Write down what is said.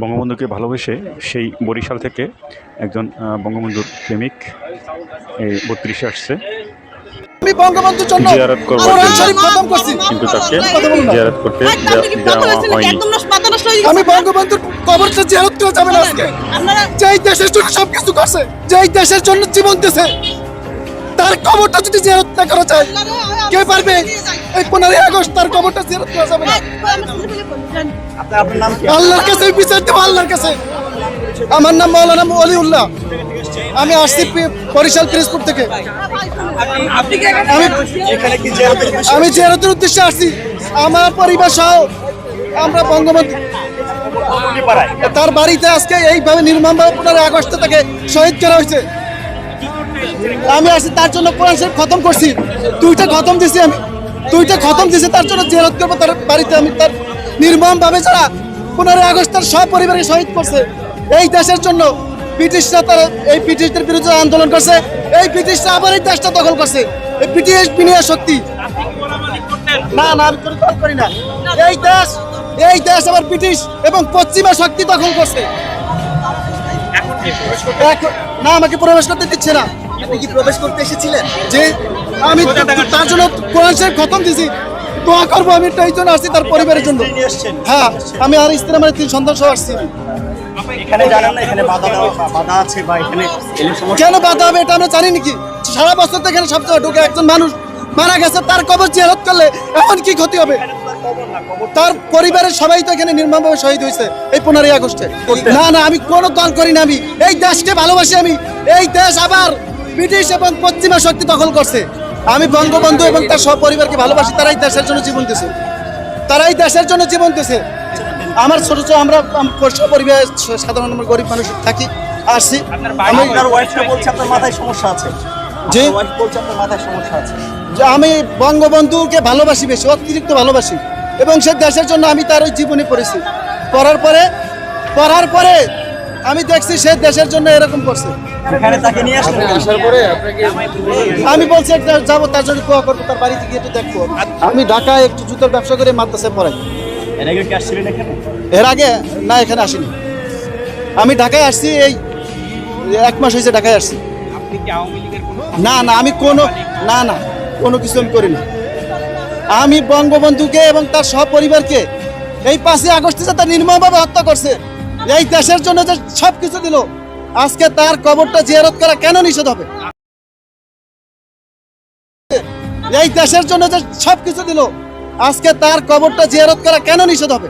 বঙ্গবন্ধুকে ভালোবেসে সেই বরিশাল থেকে একজন বঙ্গবন্ধুর প্রেমিক এই বত্রিশে আসছে। আমি বঙ্গবন্ধুর জন্য কিন্তু তাকে জিয়ারত করতে দেওয়া? হয়নি। হয়ে। আমি বঙ্গবন্ধুর কবরটা জিয়ারত করে যাবেন আজকে। আপনারা যেই দেশের জন্য সবকিছু করছে যেই দেশের জন্য জীবন দিয়েছে তার কবরটা যদি জিয়ারত না করা যায় কে পারবে এই পনেরোই আগস্ট তার কবরটা জিয়ারত করা যাবে না আল্লাহর কাছে বিচার দেবো আল্লাহর কাছে আমার নাম মৌলানা অলিউল্লাহ আমি আসছি বরিশাল পিরিজপুর থেকে আপনি আমি আমি জিয়ারতের উদ্দেশ্যে আসছি আমার পরিবার সহ আমরা বঙ্গবন্ধু তার বাড়িতে আজকে এইভাবে নির্মমভাবে পনেরো আগস্টে তাকে শহীদ করা হয়েছে আমি আসছি তার জন্য কোরআন শরীফ খতম করছি। দুইটা খতম দিছি আমি। দুইটা খতম দিছি, তার জন্য জিয়ারত করব, তার বাড়িতে আমি, তার নির্মম ভাবে ছাড়া পনেরো আগস্ট তার সব পরিবারকে শহীদ করছে। এই দেশের জন্য ব্রিটিশরা তার, এই ব্রিটিশদের বিরুদ্ধে আন্দোলন করছে। এই ব্রিটিশরা আবার এই দেশটা দখল করছে। এই ব্রিটিশ বিনিয়োগ শক্তি। না না, আমি কোনো করি না। এই দেশ এই দেশ আবার ব্রিটিশ এবং পশ্চিমা শক্তি দখল করছে। না আমাকে প্রবেশ করতে দিচ্ছে না। আপনি কি প্রবেশ করতে এসেছিলেন? যে আমি তার জন্য কোরআন শরীফ খতম দিছি। দোয়া করব আমি এই জন্য আসছি তার পরিবারের জন্য। স্ত্রী নিয়ে এসছেন? হ্যাঁ আমি আর স্ত্রী আমার তিন সন্তান সহ আসছি। এখানে জানেন না এখানে বাধা দেওয়া বাধা আছে বা এখানে কেন বাধা হবে এটা আমরা জানি নাকি? সারা বছর তো এখানে সবচেয়ে ঢুকে একজন মানুষ মারা গেছে তার কবর জিয়ারত করলে এমন কি ক্ষতি হবে? তার পরিবারের সবাই তো এখানে নির্মমভাবে শহীদ হয়েছে এই পনেরোই আগস্টে। না না আমি কোনো দল করি না আমি। এই দেশকে ভালোবাসি আমি। এই দেশ আবার ব্রিটিশ এবং পশ্চিমা শক্তি দখল করছে। আমি বঙ্গবন্ধু এবং তার সব পরিবারকে ভালোবাসি তারাই দেশের জন্য জীবন দিয়েছে। তারাই দেশের জন্য জীবন দিয়েছে। আমার ছোট ছোট আমরা আম- পরিবার সাধারণ আমরা গরিব মানুষ থাকি আসছি মাথায় সমস্যা আছে। জি। ওয়াইফ বলছে আপনার মাথায় সমস্যা আছে। যে আমি বঙ্গবন্ধুকে ভালোবাসি বেশি অতিরিক্ত ভালোবাসি। এবং সে দেশের জন্য আমি তার ওই জীবনে পড়েছি। পড়ার পরে পড়ার পরে আমি দেখছি সে দেশের জন্য এরকম করছে। এখানে তাকে নিয়ে আসলেন? আমি বলছি একটা যাব তার জন্য দোয়া করব তার বাড়িতে গিয়ে একটু দেখব। আমি ঢাকায় একটু জুতোর ব্যবসা করে মাদ্রাসায় পড়াই। এর আগে কি এখানে? এর আগে? না এখানে আসিনি। আমি ঢাকায় আসছি এই এক মাস হয়েছে ঢাকায় আসছি। না না আমি কোনো না না কোনো কিছু আমি করি না আমি বঙ্গবন্ধুকে এবং তার সপরিবারকে পরিবারকে এই পাঁচই আগস্টে যে তার নির্মমভাবে হত্যা করছে, এই দেশের জন্য যে সব কিছু দিল, আজকে তার কবরটা জিয়ারত করা কেন নিষেধ হবে? এই দেশের জন্য যে সব কিছু দিল, আজকে তার কবরটা জিয়ারত করা কেন নিষেধ হবে?